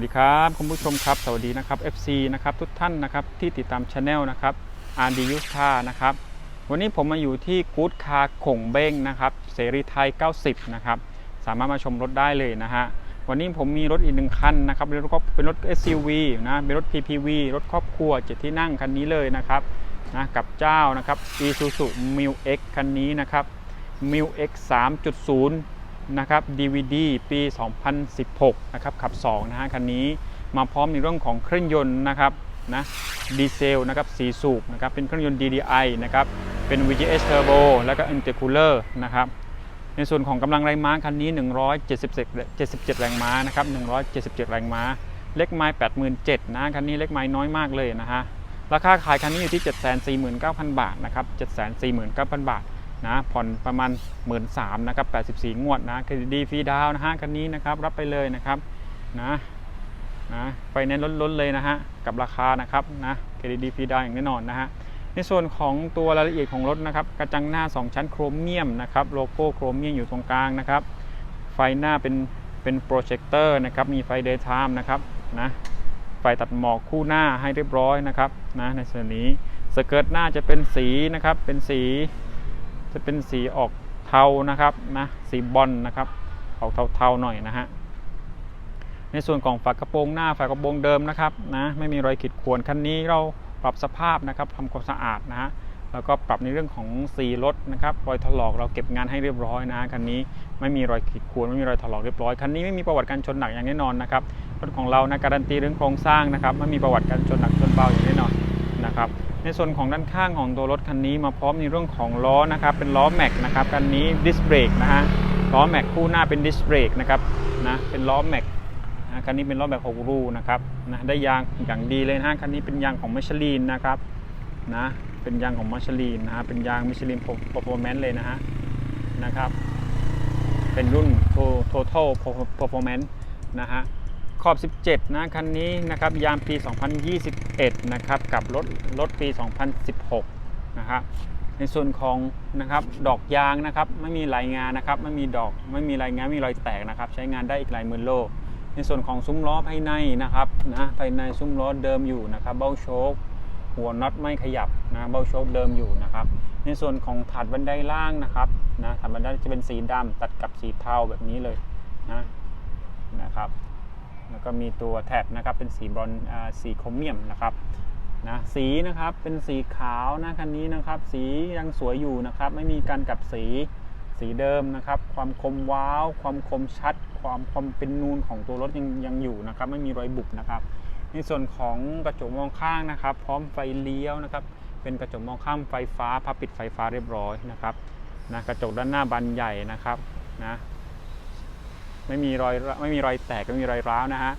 วัสดีครับคุณผู้ชมครับ สวัสดีนะครับ FC นะครับทุกท่านนะครับที่ติดตามช anel นะครับอาร์ดียุทธานะครับวันนี้ผมมาอยู่ที่กู๊ดคาร์ข่งเบ้งนะครับเสรีไทย 90 นะครับสามารถมาชมรถได้เลยนะฮะวันนี้ผมมีรถอีกหนึ่งคันนะครับเป็นรถเป็นรถ SUV นะเป็นรถ PPV รถครอบครัวเจ็ดที่นั่งคันนี้เลยนะครับนะกับเจ้านะครับ Isuzu m u X คันนี้นะครับ m u X 3.0 นะครับ DVD ปี 2016 นะครับขับ 2 นะฮะคันนี้มาพร้อมในเรื่องของเครื่องยนต์นะครับนะดีเซลนะครับสีสูบนะครับเป็นเครื่องยนต์ DDI นะครับเป็น VGS Turbo แล้วก็ Intercooler นะครับในส่วนของกำลังแรงม้าคันนี้ 177 77 แรงม้านะครับ177 แรงม้า เล็กไม้87,000นะคันนี้เล็กไม้น้อยมากเลยนะฮะราคาขายคันนี้อยู่ที่ 749,000 บาทนะครับ749,000 บาท นะผ่อนประมาณ 1 3ื่นนะครับ 84 งวดนะเครดิตดีฟรีดาวนะฮะคันนี้นะครับรับไปเลยนะครับนะนะไฟแนนซ์ล้นๆเลยนะฮะกับราคานะครับนะเครดิตดีฟรีดาวอย่างแน่นอนนะฮะในส่วนของตัวรายละเอียดของรถนะครับกระจังหน้า 2 ชั้นโครเมียมนะครับโลโก้โครเมียมอยู่ตรงกลางนะครับไฟหน้าเป็นเป็นโปรเจคเตอร์นะครับมีไฟเดย์ไทม์นะครับนะไฟตัดหมอกคู่หน้าให้เรียบร้อยนะครับนะในส่วนนี้สเกิร์ตหน้าจะเป็นสีนะครับเป็นสี จะเป็นสีออกเทานะครับนะสีบอลนะครับออกเทาๆหน่อยนะฮะในส่วนของฝากระโปรงหน้าฝากระโปรงเดิมนะครับนะไม่มีรอยขีดข่วนคันนี้เราปรับสภาพนะครับทำความสะอาดนะฮะแล้วก็ปรับในเรื่องของสีรถนะครับรอยถลอกเราเก็บงานให้เรียบร้อยนะฮะคันนี้ไม่มีรอยขีดข่วนไม่มีรอยถลอกเรียบร้อยคันนี้ไม่มีประวัติการชนหนักอย่างแน่นอนนะครับรถของเรานะการันตีเรื่องโครงสร้างนะครับไม่มีประวัติการชนหนักชนเบาอย่างแน่นอนนะครับ ในส่วนของด้านข้างของตัวรถคันนี้มาพร้อมในเรื่องของล้อนะครับ เป็นล้อแม็กนะครับคันนี้ดิสเบรกนะฮะล้อแม็กคู่หน้าเป็นดิสเบรกนะครับนะเป็นล้อแม็กนะคันนี้เป็นล้อแม็ก6รูนะครับนะได้ยางอย่างดีเลยนะฮะคันนี้เป็นยางของมิชลินนะครับนะเป็นยางของมิชลินนะฮะเป็นยางมิชลิน performance เลยนะฮะนะครับ เป็นรุ่น total performance นะฮะ ขอบ 17 นะคันนี้นะครับยางปี 2021 นะครับกับรถรถปี 2016 นะครับในส่วนของนะครับดอกยางนะครับไม่มีรายงานนะครับไม่มีดอกไม่มีรายงานไม่มีรอยแตกนะครับ ใช้งานได้อีกหลายหมื่นโล ในส่วนของซุ้มล้อภายในนะครับนะภายในซุ้มล้อเดิมอยู่นะครับเบ้าโชคหัวน็อตไม่ขยับนะเบ้าโชคเดิมอยู่นะครับ ในส่วนของถาดบันไดล่างนะครับนะถาดบันไดจะเป็นสีดำตัดกับสีเทาแบบนี้เลยนะนะครับ แล้วก็มีตัวแท็บนะครับเป็นสีบรอนสีโครเมียมนะครับนะสีนะครับเป็นสีขาวนะคันนี้นะครับ สียังสวยอยู่นะครับ ไม่มีการกลับสีสีเดิมนะครับ ความคมว้าว ความคมชัด ความความเป็นนูนของตัวรถยังยังอยู่นะครับ ไม่มีรอยบุบนะครับ ในส่วนของกระจกมองข้างนะครับ พร้อมไฟเลี้ยวนะครับ เป็นกระจกมองข้างไฟฟ้าพับปิดไฟฟ้าเรียบร้อยนะครับนะกระจกด้านหน้าบานใหญ่นะครับนะ ไม่มีรอยไม่มีรอยแตกไม่มีรอยร้าวนะฮะ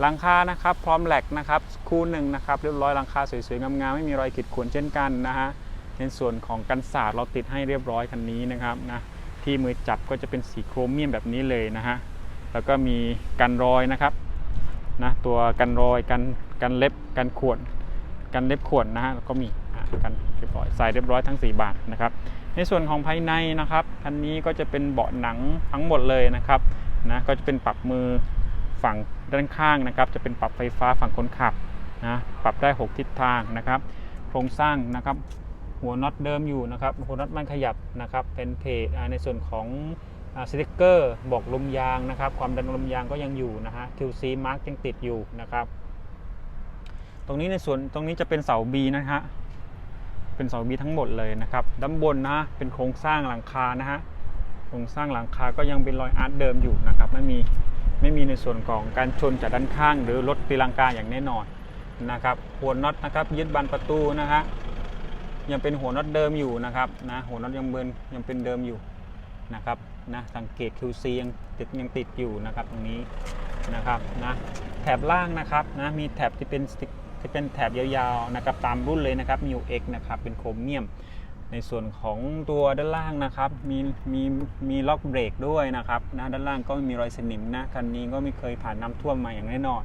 หลังคานะครับพร้อมแหลกนะครับคู่หนึ่งนะครับเรียบร้อยหลังคาสวยๆงามๆไม่มีรอยขีดข่วนเช่นกันนะฮะในส่วนของกันศาสตร์เราติดให้เรียบร้อยคันนี้นะครับนะที่มือจับก็จะเป็นสีโครเมียมแบบนี้เลยนะฮะแล้วก็มีกันรอยนะครับนะตัวกันรอยกันกันเล็บกันข่วนกันเล็บข่วนนะฮะแล้วก็มีอะกันเรียบร้อยใส่เรียบร้อยทั้ง 4 บานนะครับในส่วนของภายในนะครับคันนี้ก็จะเป็นเบาะหนังทั้งหมดเลยนะครับ นะก็จะเป็นปรับมือฝั่งด้านข้างนะครับ จะเป็นปรับไฟฟ้าฝั่งคนขับนะปรับได้ 6 ทิศทางนะครับ โครงสร้างนะครับหัวน็อตเดิมอยู่นะครับหัวน็อตมันขยับนะครับ เป็นเพจในส่วนของสติกเกอร์บอกลมยางนะครับ ความดันลมยางก็ยังอยู่นะฮะ QC mark ยังติดอยู่นะครับ ตรงนี้ในส่วนตรงนี้จะเป็นเสา B นะฮะเป็นเสาบีทั้งหมดเลยนะครับด้านบนนะเป็นโครงสร้างหลังคานะฮะ โครงสร้างหลังคาก็ยังเป็นรอยอาร์ตเดิมอยู่นะครับไม่มีไม่มีในส่วนของการชนจากด้านข้าง หรือรถตีลังกาอย่างแน่นอนนะครับหัวน็อตนะครับยึดบานประตูนะฮะยังเป็นหัวน็อตเดิมอยู่นะครับนะหัวน็อตยังเบินยังเป็นเดิมอยู่นะครับนะสังเกต QC ยังติดยังติดอยู่นะครับตรงนี้นะครับนะแถบล่างนะครับนะมีแถบที่เป็นที่เป็นแถบยาวๆนะครับตามรุ่นเลยนะครับ Mu X นะครับเป็นโครเมียม ในส่วนของตัวด้านล่างนะครับมีมีมีล็อกเบรกด้วยนะครับนะด้านล่างก็ไม่มีรอยสนิมนะคันนี้ก็ไม่เคยผ่านน้ำท่วมมาอย่างแน่นอน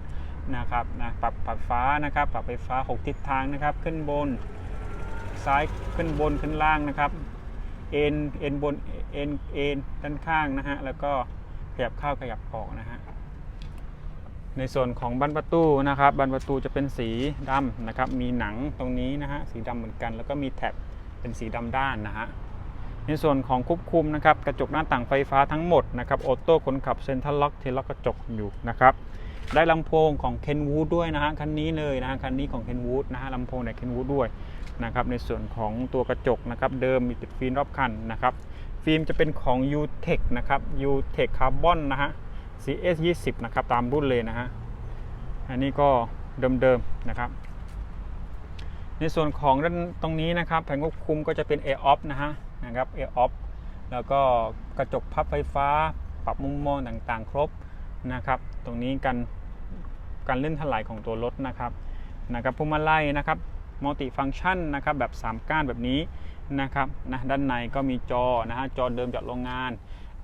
นะครับนะปรับปรับฟ้านะครับ ปรับไฟฟ้า 6 ทิศทางนะครับ ขึ้นบนซ้ายขึ้นบนขึ้นล่างนะครับเอ็นเอ็นบนเอ็นเอ็นด้านข้างนะฮะแล้วก็ขยับเข้าขยับออกนะฮะในส่วนของบันประตูนะครับบันประตูจะเป็นสีดำนะครับ มีหนังตรงนี้นะฮะสีดำเหมือนกัน แล้วก็มีแท็บ เป็นสีดำด้านนะฮะในส่วนของควบคุมนะครับกระจกหน้าต่างไฟฟ้าทั้งหมดนะครับออโต้คนขับเซ็นทรัลล็อกเทล็อกกระจกอยู่นะครับได้ลำโพงของ Kenwood ด้วยนะฮะคันนี้เลยนะฮะคันนี้ของ Kenwood นะฮะลำโพงจาก Kenwood ด้วยนะครับในส่วนของตัวกระจกนะครับเดิมมีติดฟิล์มรอบคันนะครับฟิล์มจะเป็นของ UTEC นะครับ UTEC Carbon นะฮะ CS 20นะครับตามรุ่นเลยนะฮะอันนี้ก็เดิมๆนะครับ ในส่วนของด้านตรงนี้นะครับแผงควบคุมก็จะเป็น Air Off นะฮะนะครับ Air Off แล้วก็กระจกพับไฟฟ้า ปรับมุมมองต่างๆ ครบนะครับ ตรงนี้กันการเลื่อนถลายของตัวรถนะครับนะครับพวงมาลัยนะครับมัลติฟังชันนะครับแบบ 3 ก้านแบบนี้นะครับนะด้านในก็มีจอนะฮะจอเดิมจากโรงงาน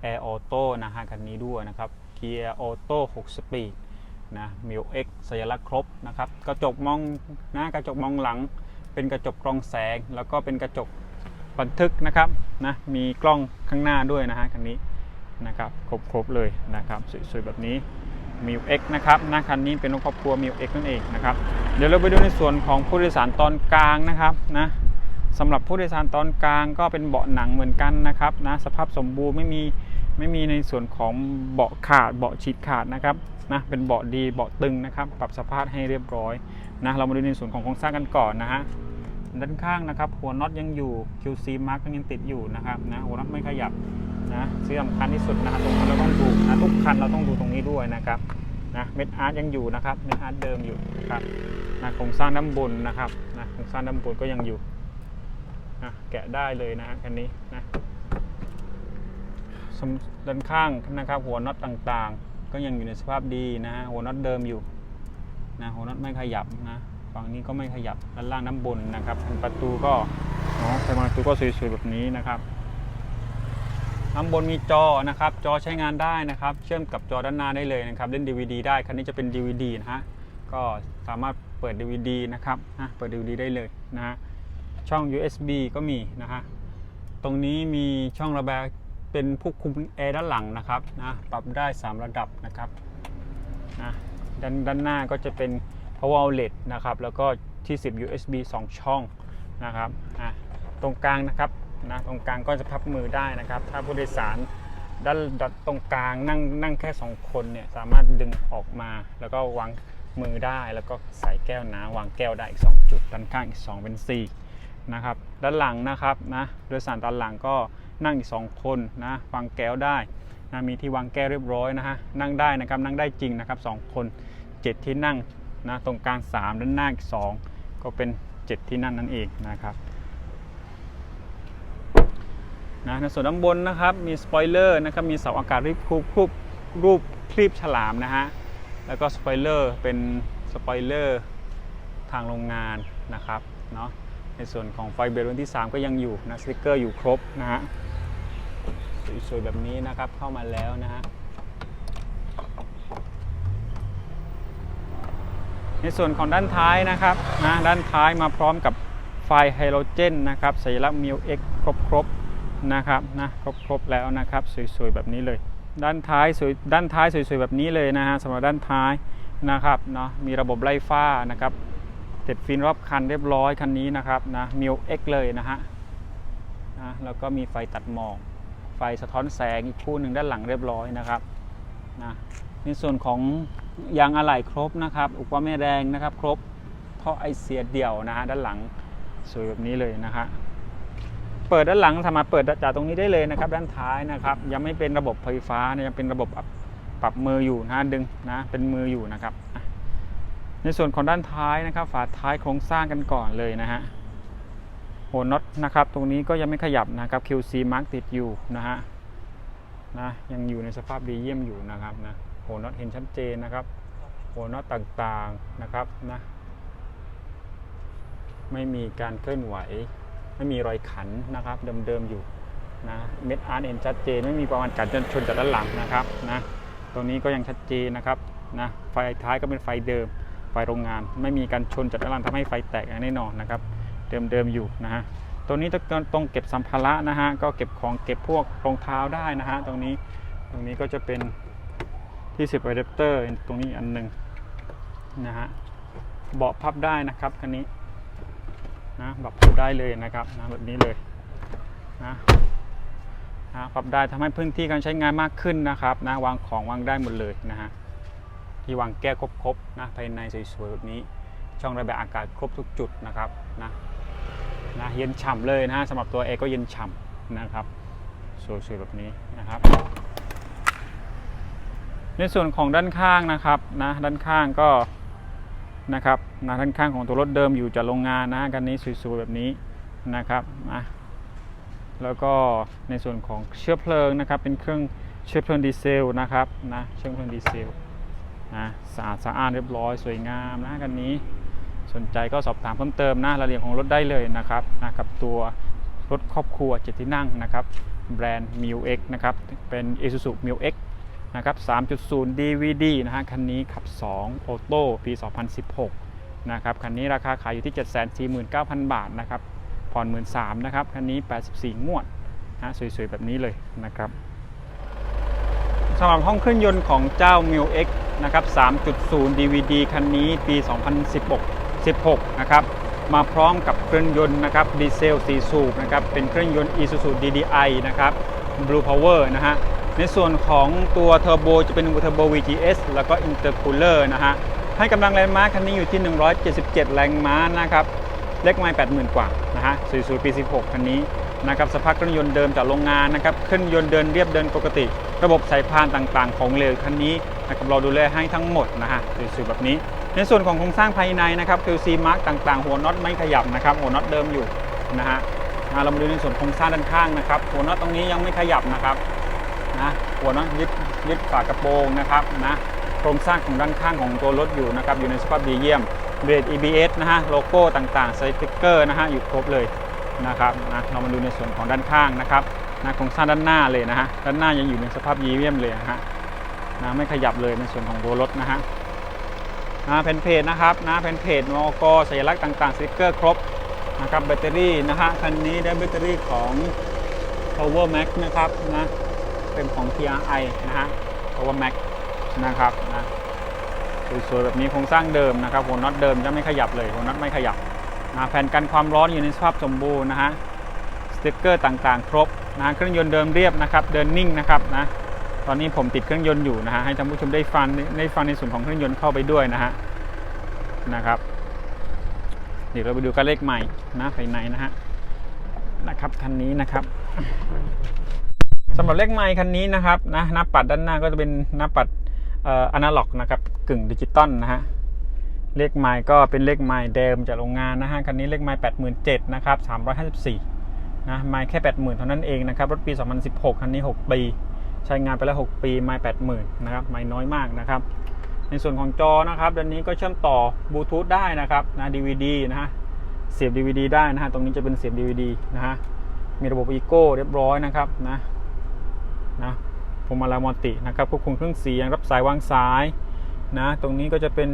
Air Auto นะฮะคันนี้ด้วยนะครับเกียร์ออโต้6สปีด นะมิวเอ็กสัญลักษณ์ครบนะครับ กระจกมองหน้ากระจกมองหลัง เป็นกระจกกรองแสง แล้วก็เป็นกระจกบันทึกนะครับนะมีกล้องข้างหน้าด้วยนะฮะคันนี้นะครับครบๆเลยนะครับสวยๆแบบนี้มิวเอ็กนะครับหนะคันนี้เป็นรถครอบครัวมิวเอ็กนั่นเองนะครับเดี๋ยวเราไปดูในส่วนของผู้โดยสารตอนกลางนะครับนะสำหรับผู้โดยสารตอนกลางก็เป็นเบาะหนังเหมือนกันนะครับนะสภาพสมบูรณ์ไม่มี ไม่มีในส่วนของเบาะขาดเบาะฉีดขาดนะครับนะเป็นเบาะดีเบาะตึงนะครับ ปรับสภาพให้เรียบร้อยนะเรามาดูในส่วนของโครงสร้างกันก่อนนะฮะด้านข้างนะครับหัวน็อตยังอยู่ QC mark ก็ยังติดอยู่นะครับนะหัวน็อตไม่ขยับนะที่งสำคัญที่สุดนะครับตรงนี้เราต้องดูนะทุกคันเราต้องดูตรงนี้ด้วยนะครับนะเม็ดอาร์ตยังอยู่นะครับเม็ดอาร์ตเดิมอยู่นะครับนะโครงสร้างด้านบนนะครับนะโครงสร้างด้านบนก็ยังอยู่นะแกะได้เลยนะคันนี้นะ ด้านข้างนะครับ หัวน็อตต่างๆ ก็ยังอยู่ในสภาพดีนะฮะหัวน็อตเดิมอยู่นะหัวน็อตไม่ขยับนะฝั่งนี้ก็ไม่ขยับด้านล่างด้านบนนะครับประตูก็เนาะประตูก็สวยๆแบบนี้นะครับด้านบนมีจอนะครับจอใช้งานได้นะครับ เชื่อมกับจอด้านหน้าได้เลยนะครับ เล่น DVD ได้คันนี้จะเป็น DVD นะฮะก็สามารถเปิด DVD นะครับนะเปิด DVD ได้เลยนะฮะช่อง USB ก็มีนะฮะตรงนี้มีช่องระบาย เป็นผู้คุมแอร์ด้านหลังนะครับนะปรับได้ 3 ระดับนะครับนะด้านด้านหน้าก็จะเป็น power outlet นะครับแล้วก็ที่ 10 USB 2 ช่องนะครับอะตรงกลางนะครับนะตรงกลางก็จะพับมือได้นะครับ ถ้าผู้โดยสารด้านด้านตรงกลางนั่งนั่งแค่ 2 คนเนี่ยสามารถดึงออกมาแล้วก็วางมือได้แล้วก็ใส่แก้วน้ำวางแก้วได้อีก 2 จุดด้านข้างอีก 2 เป็น 4 นะครับ ด้านหลังนะครับนะโดยสารด้านหลังก็ นั่งอีก2คนนะวางแก้วได้นะมีที่วางแก้วเรียบร้อยนะฮะนั่งได้นะครับนั่งได้จริงนะครับ2คน 7 ที่นั่งนะตรงกลาง 3 ด้านหน้าอีก2ก็เป็น 7 ที่นั่นนั่นเองนะครับนะในส่วนด้านบนนะครับมีสปอยเลอร์นะครับมีเสาอากาศรูปรูปรูปรูปคลีบฉลามนะฮะแล้วก็สปอยเลอร์เป็นสปอยเลอร์ทางโรงงานนะครับเนาะในส่วนของไฟเบรนที่ 3 ก็ยังอยู่นะสติกเกอร์อยู่ครบนะฮะ สวยๆแบบนี้นะครับเข้ามาแล้วนะฮะในส่วนของด้านท้ายนะครับนะด้านท้ายมาพร้อมกับไฟไฮโดรเจนนะครับสัญลักษณ์มิวเอ็กครบครบๆนะครับนะครบครบๆแล้วนะครับสวยๆแบบนี้เลย ด้านท้ายสวยด้านท้ายสวยๆแบบนี้เลยนะฮะสำหรับด้านท้ายนะครับเนาะมีระบบไล่ฟ้านะครับติดฟินรอบคันเรียบร้อยคันนี้นะครับนะมิวเอ็กเลยนะฮะนะแล้วก็มีไฟตัดหมอก ไฟสะท้อนแสงอีกคู่หนึ่งด้านหลังเรียบร้อยนะครับนะในส่วนของยางอะไหล่ครบนะครับอุปกรณ์แม่แรงนะครับ ครบท่อไอเสียเดี่ยวนะฮะด้านหลังสวยแบบนี้เลยนะฮะเปิดด้านหลังสามารถเปิดจากตรงนี้ได้เลยนะครับ ด้านท้ายนะครับ ยังไม่เป็นระบบไฟฟ้านะยังเป็นระบบปรับมืออยู่นะดึงนะเป็นมืออยู่นะครับ ในส่วนของด้านท้ายนะครับ ฝาท้ายโครงสร้างกันก่อนเลยนะฮะ หัวน็อตนะครับ ตรงนี้ก็ยังไม่ขยับนะครับ QC mark ติดอยู่นะฮะนะยังอยู่ในสภาพดีเยี่ยมอยู่นะครับนะหัวน็อตเห็นชัดเจนนะครับหัวน็อตต่างๆนะครับนะไม่มีการเคลื่อนไหว ไม่มีรอยขันนะครับ เดิมๆอยู่นะเม็ดอาร์เห็นชัดเจน ไม่มีประมาณการชนจากด้านหลังนะครับนะตรงนี้ก็ยังชัดเจนนะครับนะไฟท้ายก็เป็นไฟเดิมไฟโรงงาน ไม่มีการชนจากด้านหลังทำให้ไฟแตกอย่างแน่นอนนะครับ เดิมๆอยู่นะฮะตรงนี้ตรงเก็บสัมภาระนะฮะก็เก็บของเก็บพวกรองเท้าได้นะฮะตรงนี้ตรงนี้ก็จะเป็นที่10อะแดปเตอร์ตรงนี้อันหนึ่งนะฮะเบาะพับได้นะครับคันนี้นะเบาะพับได้เลยนะครับนะแบบนี้เลยนะนะพับได้ทำให้พื้นที่การใช้งานมากขึ้นนะครับนะวางของวางได้หมดเลยนะฮะที่วางแก้วครบๆนะภายในสวยๆแบบนี้ ช่องระบายอากาศครบทุกจุดนะครับนะ นะเย็นฉ่ำเลยนะฮะสำหรับตัวเอก็เย็นฉ่ำนะครับสวยๆแบบนี้นะครับ ในส่วนของด้านข้างนะครับนะด้านข้างก็นะครับนะด้านข้างของตัวรถเดิมอยู่จากโรงงานนะกันนี้สวยๆแบบนี้นะครับนะแล้วก็ในส่วนของเชื้อเพลิงนะครับ เป็นเครื่องเชื้อเพลิงดีเซลนะครับนะเชื้อเพลิงดีเซลนะสะอาดสะอานเรียบร้อยสวยงามนะกันนี้ สนใจก็สอบถามเพิ่มเติมนะรายละเอียดของรถได้เลยนะครับนะกับตัวรถครอบครัวเจ็ดที่นั่งนะครับแบรนด์ m i u X นะครับเป็น Isuzu m i u X นะครับ 3.0 DVD นะฮะคันนี้ขับ 2 ออโต้ปี 2016 นะครับ คันนี้ราคาขายอยู่ที่ 749,000 บาทนะครับ ผ่อน 13,000นะครับ คันนี้ 84 งวดนะสวย ๆ แบบนี้เลยนะครับสำหรับห้องเครื่องยนต์ของเจ้า m i u X นะครับ 3.0 DVD คันนี้ปี 2016 16 นะครับ มาพร้อมกับเครื่องยนต์นะครับดีเซล 4 สูบนะครับ เป็นเครื่องยนต์ Isuzu DDI นะครับ Blue Power นะฮะ ในส่วนของตัวเทอร์โบจะเป็นเทอร์โบ VGS แล้วก็ Intercooler นะฮะ ให้กำลังแรงม้าคันนี้อยู่ที่ 177 แรงม้านะครับ เล็กไม่80,000 กว่านะฮะสวยๆปี 16 คันนี้นะครับสภาพเครื่องยนต์เดิมจากโรงงานนะครับเครื่องยนต์เดินเรียบเดินปกติ ระบบสายพานต่างๆ ของเหลวคันนี้นะครับเราดูแลให้ทั้งหมดนะฮะสวยๆแบบนี้ ในส่วนของโครงสร้างภายในนะครับ QC mark ต่างๆ หัวน็อตไม่ขยับนะครับ หัวน็อตเดิมอยู่นะฮะเรามาดูในส่วนโครงสร้างด้านข้างนะครับ หัวน็อตตรงนี้ยังไม่ขยับนะครับนะหัวน็อตยึดยึดฝากระโปรงนะครับนะโครงสร้างของด้านข้างของตัวรถอยู่นะครับอยู่ในสภาพดีเยี่ยมเบรด EBS นะฮะโลโก้ต่างๆสติ๊กเกอร์นะฮะอยู่ครบเลยนะครับนะเรามาดูในส่วนของด้านข้างนะครับนะโครงสร้างด้านหน้าเลยนะฮะด้านหน้ายังอยู่ในสภาพดีเยี่ยมเลยนะฮะนะไม่ขยับเลยในส่วนของตัวรถนะฮะ นะเพนเพจนะครับนะเพนเพจมอกสัญลักษณ์ต่างๆสติ๊กเกอร์ครบนะครับแบตเตอรี่นะฮะคันนี้ได้แบตเตอรี่ของ Power Max นะครับนะเป็นของ TRI นะฮะ Power Max นะครับนะสวยๆแบบนี้โครงสร้างเดิมนะครับหัวน็อตเดิมจะไม่ขยับเลยหัวน็อตไม่ขยับนะแผ่นกันความร้อนอยู่ในสภาพสมบูรณ์นะฮะสติ๊กเกอร์ต่างๆ ครบนะเครื่องยนต์เดิมเรียบนะครับ เดินนิ่งนะครับนะ ตอนนี้ผมติดเครื่องยนต์อยู่นะฮะให้ท่านผู้ชมได้ฟังได้ฟังในส่วนของเครื่องยนต์เข้าไปด้วยนะฮะนะครับเดี๋ยวเราไปดูกันเลขใหม่นะภายในนะฮะนะครับคันนี้นะครับสำหรับเลขไมค์คันนี้นะครับนะหน้าปัดด้านหน้าก็จะเป็นหน้าปัดอนาล็อกนะครับกึ่งดิจิตอลนะฮะเลขไมค์ก็เป็นเลขไมค์เดิมจากโรงงานนะฮะคันนี้เลขไมค์87,000นะครับ354นะไมค์แค่ 80,000 เท่านั้นเองนะครับรถปี 2016 คันนี้ 6 ปี ใช้งานไปแล้ว 6 ปีไมค์80,000นะครับไมค์น้อยมากนะครับในส่วนของจอนะครับด้านนี้ก็เชื่อมต่อบลูทูธได้นะครับนะ DVD นะฮะเสียบ DVD ได้นะฮะตรงนี้จะเป็นเสียบ DVD นะฮะมีระบบอีโก้เรียบร้อยนะครับนะนะพวงมาลัยมัลตินะครับควบคุมเครื่องเสียงรับสายวางสายนะตรงนี้ก็จะเป็น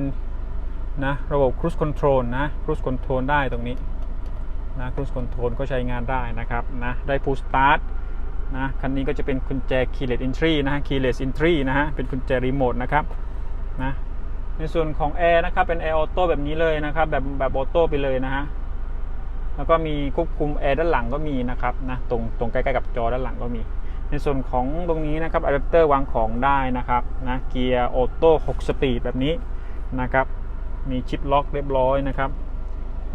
นะระบบ cruise control นะ cruise control ได้ตรงนี้นะ cruise control ก็ใช้งานได้นะครับนะได้ push start นะคันนี้ก็จะเป็นกุญแจ keyless entry นะฮะ keyless entry นะฮะเป็นกุญแจรีโมทนะครับนะในส่วนของแอร์นะครับเป็นแอร์ออโต้แบบนี้เลยนะครับแบบแบบออโต้ไปเลยนะฮะแล้วก็มีควบคุมแอร์ด้านหลังก็มีนะครับนะตรงตรงใกล้ๆกับจอด้านหลังก็มี ในส่วนของตรงนี้นะครับอะแดปเตอร์วางของได้นะครับนะเกียร์ออโต้6สปีดแบบนี้นะครับมีชิปล็อกเรียบร้อยนะครับ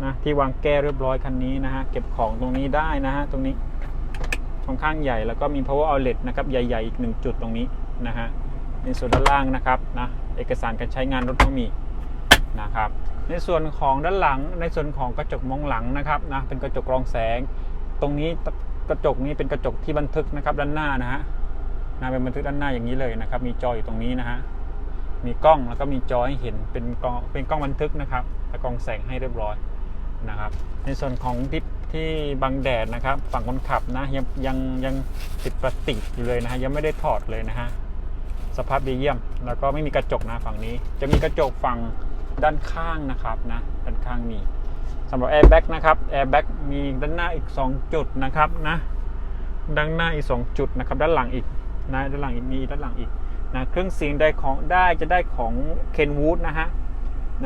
นะที่วางแก้เรียบร้อยคันนี้นะฮะเก็บของตรงนี้ได้นะฮะตรงนี้ ค่อนข้างใหญ่แล้วก็มี power outlet นะครับใหญ่ ๆ อีกหนึ่งจุดตรงนี้นะฮะในส่วนด้านล่างนะครับนะเอกสารการใช้งานรถก็มีนะครับในส่วนของด้านหลังในส่วนของกระจกมองหลังนะครับนะเป็นกระจกรองแสง ตรงนี้กระจกนี้เป็นกระจกที่บันทึกนะครับด้านหน้านะฮะนะเป็นบันทึกด้านหน้าอย่างนี้เลยนะครับ มีจออยู่ตรงนี้นะฮะมีกล้องแล้วก็มีจอให้เห็นเป็นกล้องเป็นกล้องบันทึกนะครับและกล้องแสงให้เรียบร้อยนะครับ ในส่วนของทิป ที่บังแดดนะครับ ฝั่งคนขับนะยังยังยังติดพลาสติกอยู่เลยนะฮะยังไม่ได้ถอดเลยนะฮะสภาพดีเยี่ยม แล้วก็ไม่มีกระจกนะฝั่งนี้ จะมีกระจกฝั่งด้านข้างนะครับนะด้านข้างมีสำหรับแอร์แบ็กนะครับแอร์แบ็กมีด้านหน้าอีก 2 จุดนะครับนะด้านหน้าอีก 2 จุดนะครับด้านหลังอีกนะด้านหลังมีด้านหลังอีกนะเครื่องเสียงได้ของได้จะได้ของเคนวูดนะฮะ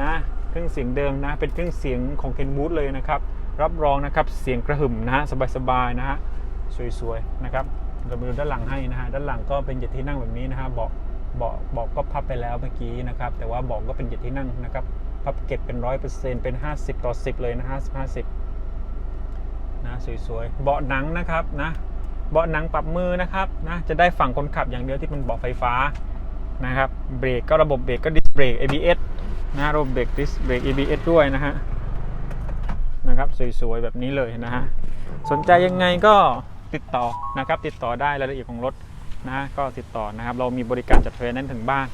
นะเครื่องเสียงเดิมนะเป็นเครื่องเสียงของเคนบูธเลยนะครับ รับรองนะครับเสียงกระหึ่มนะฮะสบายๆนะฮะสวยๆนะครับเรามาดูด้านหลังให้นะฮะด้านหลังก็เป็นเหยียดที่นั่งแบบนี้นะฮะเบาะเบาะเบาะก็พับไปแล้วเมื่อกี้นะครับแต่ว่าเบาะก็เป็นเหยียดที่นั่งนะครับพับเก็บเป็นร้อยเปอร์เซ็นต์เป็น50ต่อ10เลยนะฮะ50นะสวยๆเบาะหนังนะครับนะเบาะหนังปรับมือนะครับนะจะได้ฝั่งคนขับอย่างเดียวที่เป็นเบาะไฟฟ้านะครับเบรกก็ระบบเบรกก็ดิสเบรก ABS นะระบบเบรกดิสเบรก ABS ด้วยนะฮะ นะครับสวยๆแบบนี้เลยนะฮะสนใจยังไงก็ติดต่อนะครับติดต่อได้รายละเอียดของรถนะฮะก็ติดต่อนะครับ เรามีบริการจัดไฟแนนซ์ถึงบ้าน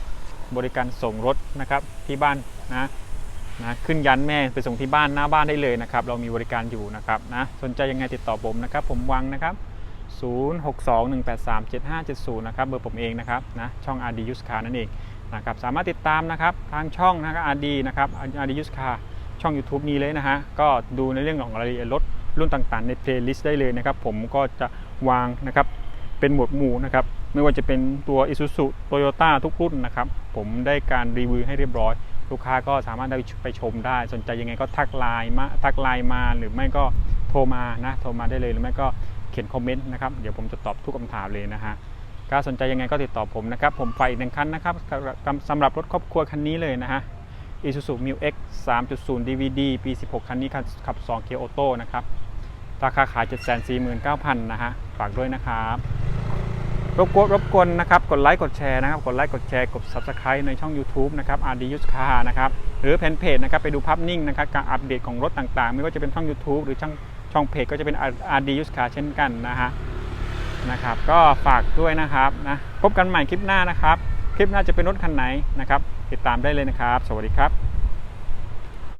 บริการส่งรถนะครับที่บ้านนะนะขึ้นยันแม่ไปส่งที่บ้านหน้าบ้านได้เลยนะครับ เรามีบริการอยู่นะครับนะสนใจยังไงติดต่อผมนะครับ ผมวังนะครับ 0621837570 นะครับเบอร์ผมเองนะครับนะช่อง RD Use Car นั่นเองนะครับสามารถติดตามนะครับทางช่องนะครับ RD นะครับ RD Use Car ช่อง YouTube นี้เลยนะฮะ ก็ดูในเรื่องของรายละเอียดรถรุ่นต่างๆ ในเพลย์ลิสต์ได้เลยนะครับ ผมก็จะวางนะครับเป็นหมวดหมู่นะครับ ไม่ว่าจะเป็นตัว Isuzu Toyota ทุกรุ่นนะครับ ผมได้การรีวิวให้เรียบร้อย ลูกค้าก็สามารถได้ไปชมได้ สนใจยังไงก็ทักไลน์มาทักไลน์มาหรือไม่ก็โทรมานะโทรมาได้เลยหรือไม่ก็เขียนคอมเมนต์นะครับ เดี๋ยวผมจะตอบทุกคำถามเลยนะฮะก็สนใจยังไงก็ติดต่อผมนะครับ ผมไฟอีกหนึ่งคันนะครับสำหรับรถครอบครัวคันนี้เลยนะฮะ Isuzu Mu X 3.0 DVD ปี 16 คันนี้ขับ 2 เกียร์ออโต้นะครับ ราคาขาย 749,000 นะฮะ ฝากด้วยนะครับ รบกวนรบกวนนะครับ กดไลค์กดแชร์นะครับ กดไลค์กดแชร์ กด Subscribe ในช่อง YouTube นะครับ RD Use Car นะครับ หรือเพจเพจนะครับ ไปดูภาพนิ่งนะครับ การอัปเดตของรถต่างๆ ไม่ว่าจะเป็นช่อง YouTube หรือช่องช่องเพจก็จะเป็น RD Use Car เช่นกันนะฮะ นะครับ ก็ฝากด้วยนะครับนะ พบกันใหม่คลิปหน้านะครับ คลิปหน้าจะเป็นรถคันไหนนะครับ ติดตามได้เลยนะครับ สวัสดีครับ